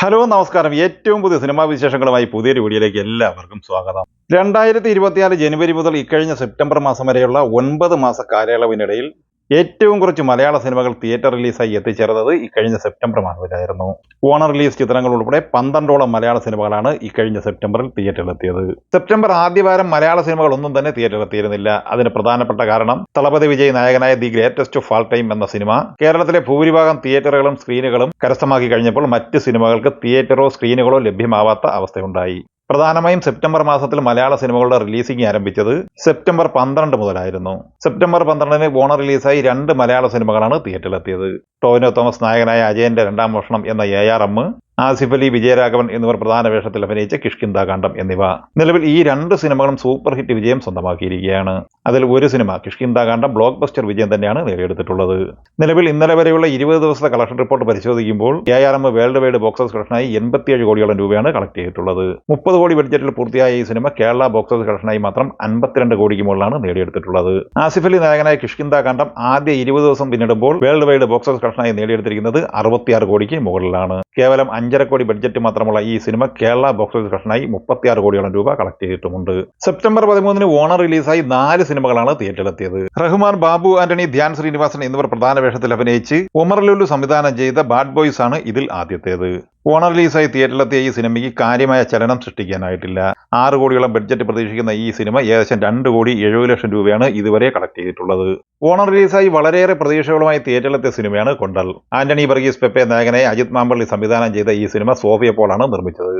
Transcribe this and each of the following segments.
Hello നമസ്കാരം. ഏറ്റവും പുതിയ സിനിമാ വിശേഷങ്ങളുമായി പുതിയൊരു വീഡിയോയിലേക്ക് എല്ലാവർക്കും സ്വാഗതം. രണ്ടായിരത്തി ഇരുപത്തിനാല് ജനുവരി മുതൽ ഇക്കഴിഞ്ഞ സെപ്റ്റംബർ മാസം വരെയുള്ള ഒൻപത് മാസ കാലയളവിനിടയിൽ ഏറ്റവും കുറച്ച് മലയാള സിനിമകൾ തിയേറ്റർ റിലീസായി എത്തിച്ചേർന്നത് ഇക്കഴിഞ്ഞ സെപ്റ്റംബർ മാസത്തിലായിരുന്നു. ഓണർ റിലീസ് ചിത്രങ്ങൾ ഉൾപ്പെടെ പന്ത്രണ്ടോളം മലയാള സിനിമകളാണ് ഇക്കഴിഞ്ഞ സെപ്റ്റംബറിൽ തിയേറ്ററിൽ എത്തിയത് സെപ്റ്റംബർ ആദ്യവാരം മലയാള സിനിമകൾ ഒന്നും തന്നെ തിയേറ്ററിൽ എത്തിയിരുന്നില്ല അതിന് പ്രധാനപ്പെട്ട കാരണം തളപതി വിജയ് നായകനായ the greatest of all time എന്ന സിനിമ. കേരളത്തിലെ ഭൂരിഭാഗം തിയേറ്ററുകളും സ്ക്രീനുകളും കരസ്ഥമാക്കി കഴിഞ്ഞപ്പോൾ മറ്റ് സിനിമകൾക്ക് തിയേറ്ററോ സ്ക്രീനുകളോ ലഭ്യമാവാത്ത അവസ്ഥയുണ്ടായി. പ്രധാനമായും സെപ്റ്റംബർ മാസത്തിൽ മലയാള സിനിമകളുടെ റിലീസിംഗ് ആരംഭിച്ചത് സെപ്റ്റംബർ പന്ത്രണ്ട് മുതലായിരുന്നു. സെപ്റ്റംബർ പന്ത്രണ്ടിന് ഓണർ റിലീസായി രണ്ട് മലയാള സിനിമകളാണ് തിയേറ്ററിലെത്തിയത് ടോവിനോ തോമസ് നായകനായ അജയന്റെ രണ്ടാം വർഷം എന്ന A R M Asif Ali Vijayaraghavan എന്നിവർ പ്രധാന വേഷത്തിൽ അഭിനയിച്ച കിഷ്കിന്ദ കാണ്ഡം എന്നിവ. നിലവിൽ ഈ രണ്ട് സിനിമകളും സൂപ്പർ ഹിറ്റ് വിജയം സ്വന്തമാക്കിയിരിക്കുകയാണ്. അതിൽ ഒരു cinema Kishkindha Kaandam blockbuster വിജയം തന്നെയാണ് നേടിയെടുത്തിട്ടുള്ളത്. നിലവിൽ ഇന്നലെ വരെയുള്ള ഇരുപത് ദിവസത്തെ കളക്ഷൻ റിപ്പോർട്ട് പരിശോധിക്കുമ്പോൾ A R M world wide box office കളക്ഷനായി എൺപത്തിയേഴ് കോടിയോളം രൂപയാണ് കളക്ട് ചെയ്തിട്ടുള്ളത്. മുപ്പത് കോടി ബഡ്ജറ്റിൽ പൂർത്തിയായ ഈ സിനിമ കേരള ബോക്സ് ഓഫീസ് കളക്ഷനായി മാത്രം അൻപത്തിരണ്ട് കോടിക്ക് മുകളിലാണ് നേടിയെടുത്തിട്ടുള്ളത്. ആസിഫ് അലി നായകനായ കിഷ്കിന്ദ കാണ്ഡം ആദ്യ ഇരുപത് ദിവസം പിന്നിടുമ്പോൾ വേൾഡ് വൈഡ് ബോക്സ് ഓഫീസ് കളക്ഷനായി നേടിയെടുത്തിരിക്കുന്നത് അറുപത്തിയാറ് കോടിക്ക് മുകളിലാണ്. കേവലം അഞ്ചര കോടി ബഡ്ജറ്റ് മാത്രമുള്ള ഈ സിനിമ കേരള ബോക്സ് ഓഫീസ് കളക്ഷനായി മുപ്പത്തിയാറ് കോടിയോളം രൂപ കളക്ട് ചെയ്തിട്ടുമുണ്ട്. സെപ്റ്റംബർ പതിമൂന്നിന് ഓണർ റിലീസായി നാല് സിനിമകളാണ് തിയേറ്ററിലെത്തിയത്. റഹ്മാൻ ബാബു ആന്റണി ധ്യാൻ ശ്രീനിവാസൻ എന്നിവർ പ്രധാന വേഷത്തിൽ അഭിനയിച്ച് ഉമർ ലുലു സംവിധാനം ചെയ്ത ബാഡ് ബോയ്സ് ആണ് ഇതിൽ ആദ്യത്തേത്. ഓണർ റിലീസായി തിയേറ്ററിലെത്തിയ ഈ സിനിമയ്ക്ക് കാര്യമായ ചലനം സൃഷ്ടിക്കാനായിട്ടില്ല. ആറ് കോടിയോളം ബഡ്ജറ്റ് പ്രതീക്ഷിക്കുന്ന ഈ സിനിമ ഏകദേശം രണ്ട് കോടി എഴുപത് ലക്ഷം രൂപയാണ് ഇതുവരെ കളക്ട് ചെയ്തിട്ടുള്ളത്. ഓണർ റിലീസായി വളരെയേറെ പ്രതീക്ഷകളുമായി തിയേറ്ററിലെത്തിയ സിനിമയാണ് കൊണ്ടൽ. ആന്റണി വർഗീസ് പെപ്പെ നായകനെ അജിത് മാമ്പള്ളി സംവിധാനം ചെയ്ത ഈ സിനിമ സോഫിയ പോളാണ് നിർമ്മിച്ചത്.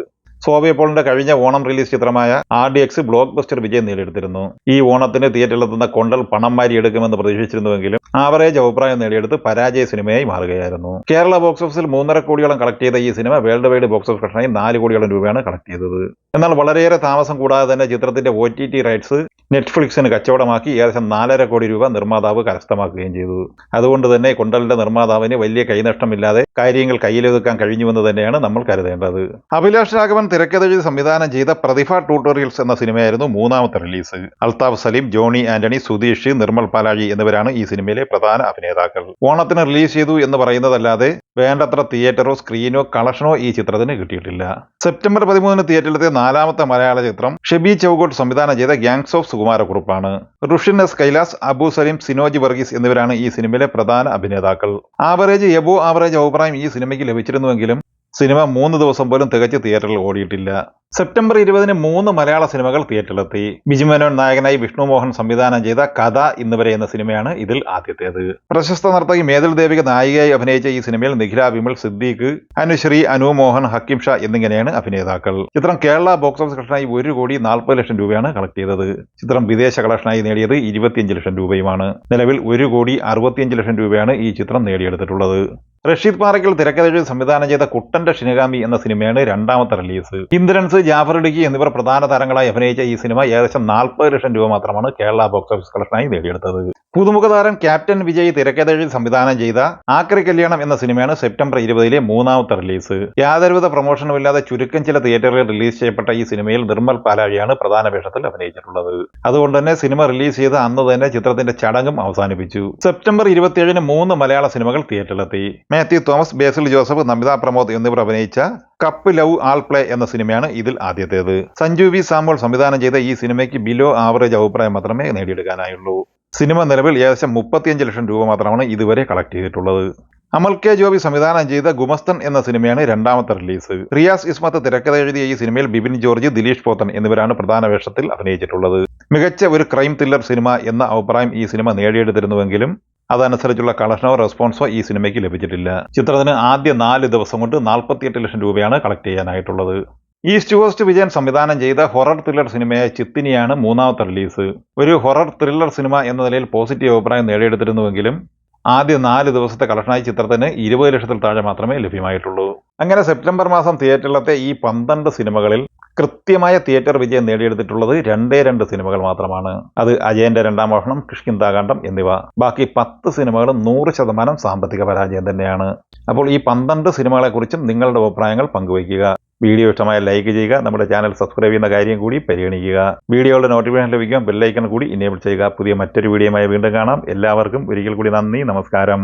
സോഫിയ പോളിന്റെ കഴിഞ്ഞ ഓണം റിലീസ് ചിത്രമായ R D X blockbuster വിജയം നേടിയെടുത്തിരുന്നു. ഈ ഓണത്തിന് തിയേറ്ററിലെത്തുന്ന കൊണ്ടൽ പണം മാരി എടുക്കുമെന്ന് പ്രതീക്ഷിച്ചിരുന്നുവെങ്കിലും ആവറേജ് അഭിപ്രായം നേടിയെടുത്ത് പരാജയ സിനിമയായി മാറുകയായിരുന്നു. കേരള ബോക്സ് ഓഫീസിൽ മൂന്നര കോടിയോളം കളക്ട് ചെയ്ത ഈ cinema world wide box office കളക്ഷനായി നാല് കോടിയോളം രൂപയാണ് കളക്ട് ചെയ്തത്. എന്നാൽ വളരെയേറെ താമസം കൂടാതെ തന്നെ ചിത്രത്തിന്റെ ഒ ടി ടി റൈറ്റ്സ് നെറ്റ്ഫ്ലിക്സിന് കച്ചവടമാക്കി ഏകദേശം നാലര കോടി രൂപ നിർമ്മാതാവ് കരസ്ഥമാക്കുകയും ചെയ്തു. അതുകൊണ്ട് തന്നെ കൊണ്ടലിന്റെ നിർമ്മാതാവിന് വലിയ കൈനഷ്ടമില്ലാതെ കാര്യങ്ങൾ കയ്യിലൊതുക്കാൻ കഴിഞ്ഞുവെന്ന് തന്നെയാണ് നമ്മൾ കരുതേണ്ടത്. അഭിലാഷ് രാഘവൻ തിരക്കഥെഴുതി സംവിധാനം ചെയ്ത പ്രതിഭ ട്യൂട്ടോറിയൽസ് എന്ന സിനിമയായിരുന്നു മൂന്നാമത്തെ റിലീസ്. അൽതാഫ് സലീം ജോണി ആന്റണി സുധീഷ് നിർമ്മൽ പാലാഴി എന്നിവരാണ് ഈ സിനിമയിലെ പ്രധാന അഭിനേതാക്കൾ. ഓണത്തിന് റിലീസ് ചെയ്തു എന്ന് പറയുന്നതല്ലാതെ വേണ്ടത്ര തിയേറ്ററോ സ്ക്രീനോ കളക്ഷനോ ഈ ചിത്രത്തിന് കിട്ടിയിട്ടില്ല. സെപ്റ്റംബർ പതിമൂന്നിന് തിയേറ്ററിലെത്തിയ നാലാമത്തെ മലയാള ചിത്രം ഷെബി ചൌഗോട്ട് സംവിധാനം ചെയ്ത ഗ്യാങ്സ് ഓഫ് സുകുമാരക്കുറുപ്പാണ് റുഷിൻ എസ് കൈലാസ് അബു സലീം സിനോജ് വർഗീസ് എന്നിവരാണ് ഈ സിനിമയിലെ പ്രധാന അഭിനേതാക്കൾ. ആവറേജ് എബോ ആവറേജ് അഭിപ്രായം ഈ സിനിമയ്ക്ക് ലഭിച്ചിരുന്നുവെങ്കിലും സിനിമ മൂന്ന് ദിവസം പോലും തികച്ച് തിയേറ്ററിൽ ഓടിയിട്ടില്ല. സെപ്റ്റംബർ ഇരുപതിന് മൂന്ന് മലയാള സിനിമകൾ തിയേറ്ററിലെത്തി. ബിജുമേനോൻ നായകനായി വിഷ്ണു മോഹൻ സംവിധാനം ചെയ്ത കഥ ഇന്നുവരെ എന്ന സിനിമയാണ് ഇതിൽ ആദ്യത്തേത്. പ്രശസ്ത നർത്തകി മേതൽ ദേവിക നായികയായി അഭിനയിച്ച ഈ സിനിമയിൽ നിഖില വിമൽ സിദ്ദീഖ് അനുശ്രീ അനു മോഹൻ ഹക്കിം ഷാ എന്നിങ്ങനെയാണ് അഭിനേതാക്കൾ. ചിത്രം കേരള ബോക്സ് ഓഫീസ് കളക്ഷനായി ഒരു കോടി നാൽപ്പത് ലക്ഷം രൂപയാണ് കളക്ട് ചെയ്തത്. ചിത്രം വിദേശ കളക്ഷനായി നേടിയത് ഇരുപത്തിയഞ്ച് ലക്ഷം രൂപയുമാണ്. നിലവിൽ ഒരു കോടി അറുപത്തിയഞ്ച് ലക്ഷം രൂപയാണ് ഈ ചിത്രം നേടിയെടുത്തിട്ടുള്ളത്. റഷീദ് പാറയ്ക്കൽ തിരക്കഥയിൽ സംവിധാനം ചെയ്ത കുട്ടന്റെ ഷിനഗാമി എന്ന സിനിമയാണ് രണ്ടാമത്തെ റിലീസ്. ഇന്ദ്രൻസ് ജാഫർ ഇടുക്കി എന്നിവർ പ്രധാന താരങ്ങളായി അഭിനയിച്ച ഈ സിനിമ ഏകദേശം നാൽപ്പത് ലക്ഷം രൂപ മാത്രമാണ് കേരള ബോക്സ് ഓഫീസ് കളക്ഷനായി നേടിയെടുത്തത്. പുതുമുഖ താരം ക്യാപ്റ്റൻ വിജയ് തിരക്കഥയിൽ സംവിധാനം ചെയ്ത ആക്രി കല്യാണം എന്ന സിനിമയാണ് സെപ്റ്റംബർ ഇരുപതിലെ മൂന്നാമത്തെ റിലീസ്. യാതൊരുവിധ പ്രൊമോഷനും ഇല്ലാതെ ചുരുക്കം ചില തിയേറ്ററുകളിൽ റിലീസ് ചെയ്യപ്പെട്ട ഈ സിനിമയിൽ നിർമ്മൽ പാലാഴിയാണ് പ്രധാന വേഷത്തിൽ അഭിനയിച്ചിട്ടുള്ളത്. അതുകൊണ്ട് തന്നെ സിനിമ റിലീസ് ചെയ്ത അന്ന് തന്നെ ചിത്രത്തിന്റെ ചടങ്ങും അവസാനിപ്പിച്ചു. സെപ്റ്റംബർ ഇരുപത്തിയേഴിന് മൂന്ന് മലയാള സിനിമകൾ തിയേറ്ററിലെത്തി. മാത്യു തോമസ് ബേസിൽ ജോസഫ് നമിത പ്രമോദ് എന്നിവർ അഭിനയിച്ച കപ്പ് ലവ് ആൾ പ്ലേ എന്ന സിനിമയാണ് ഇതിൽ ആദ്യത്തേത്. സഞ്ജു വി സാമോൾ സംവിധാനം ചെയ്ത ഈ സിനിമയ്ക്ക് ബിലോ ആവറേജ് അഭിപ്രായം മാത്രമേ നേടിയെടുക്കാനായുള്ളൂ. സിനിമ നിലവിൽ ഏകദേശം മുപ്പത്തിയഞ്ച് ലക്ഷം രൂപ മാത്രമാണ് ഇതുവരെ കളക്ട് ചെയ്തിട്ടുള്ളത്. അമൽ കെ ജോബി സംവിധാനം ചെയ്ത ഗുമസ്തൻ എന്ന സിനിമയാണ് രണ്ടാമത്തെ റിലീസ് റിയാസ് ഇസ്മത്ത് തിരക്കഥ എഴുതിയ ഈ സിനിമയിൽ ബിപിൻ ജോർജ് ദിലീഷ് പോത്തൻ എന്നിവരാണ് പ്രധാന വേഷത്തിൽ അഭിനയിച്ചിട്ടുള്ളത്. മികച്ച ഒരു ക്രൈം ത്രില്ലർ സിനിമ എന്ന അഭിപ്രായം ഈ സിനിമ നേടിയെടുത്തിരുന്നുവെങ്കിലും അതനുസരിച്ചുള്ള കളക്ഷനോ റെസ്പോൺസോ ഈ സിനിമയ്ക്ക് ലഭിച്ചിട്ടില്ല. ചിത്രത്തിന് ആദ്യ നാല് ദിവസം കൊണ്ട് നാൽപ്പത്തിയെട്ട് ലക്ഷം രൂപയാണ് കളക്ട് ചെയ്യാനായിട്ടുള്ളത്. ഈസ്റ്റ് കോസ്റ്റ് വിജയൻ സംവിധാനം ചെയ്ത ഹൊറർ ത്രില്ലർ സിനിമയായ ചിത്തിനിയാണ് മൂന്നാമത്തെ റിലീസ്. ഒരു ഹൊറർ ത്രില്ലർ സിനിമ എന്ന നിലയിൽ പോസിറ്റീവ് അഭിപ്രായം നേടിയെടുത്തിരുന്നുവെങ്കിലും ആദ്യ നാല് ദിവസത്തെ കളക്ഷനായി ചിത്രത്തിന് ഇരുപത് ലക്ഷത്തിൽ താഴെ മാത്രമേ ലഭ്യമായിട്ടുള്ളൂ. അങ്ങനെ സെപ്റ്റംബർ മാസം തിയേറ്ററിലത്തെ ഈ പന്ത്രണ്ട് സിനിമകളിൽ കൃത്യമായ തിയേറ്റർ വിജയം നേടിയെടുത്തിട്ടുള്ളത് രണ്ടേ രണ്ട് സിനിമകൾ മാത്രമാണ്. അത് അജയന്റെ രണ്ടാം മോഷണം കിഷ്കിന്താകാന്ഡം എന്നിവ. ബാക്കി പത്ത് സിനിമകളും നൂറ് ശതമാനം സാമ്പത്തിക പരാജയം തന്നെയാണ്. അപ്പോൾ ഈ പന്ത്രണ്ട് സിനിമകളെക്കുറിച്ചും നിങ്ങളുടെ അഭിപ്രായങ്ങൾ പങ്കുവയ്ക്കുക. വീഡിയോ ഇഷ്ടമായ ലൈക്ക് ചെയ്യുക നമ്മുടെ ചാനൽ സബ്സ്ക്രൈബ് ചെയ്യുന്ന കാര്യം കൂടി പരിഗണിക്കുക. വീഡിയോയുടെ നോട്ടിഫിക്കേഷൻ ലഭിക്കാൻ ബെല്ലൈക്കൺ കൂടി ഇനേബിൾ ചെയ്യുക. പുതിയ മറ്റൊരു വീഡിയോയുമായി വീണ്ടും കാണാം. എല്ലാവർക്കും ഒരിക്കൽ കൂടി നന്ദി നമസ്കാരം.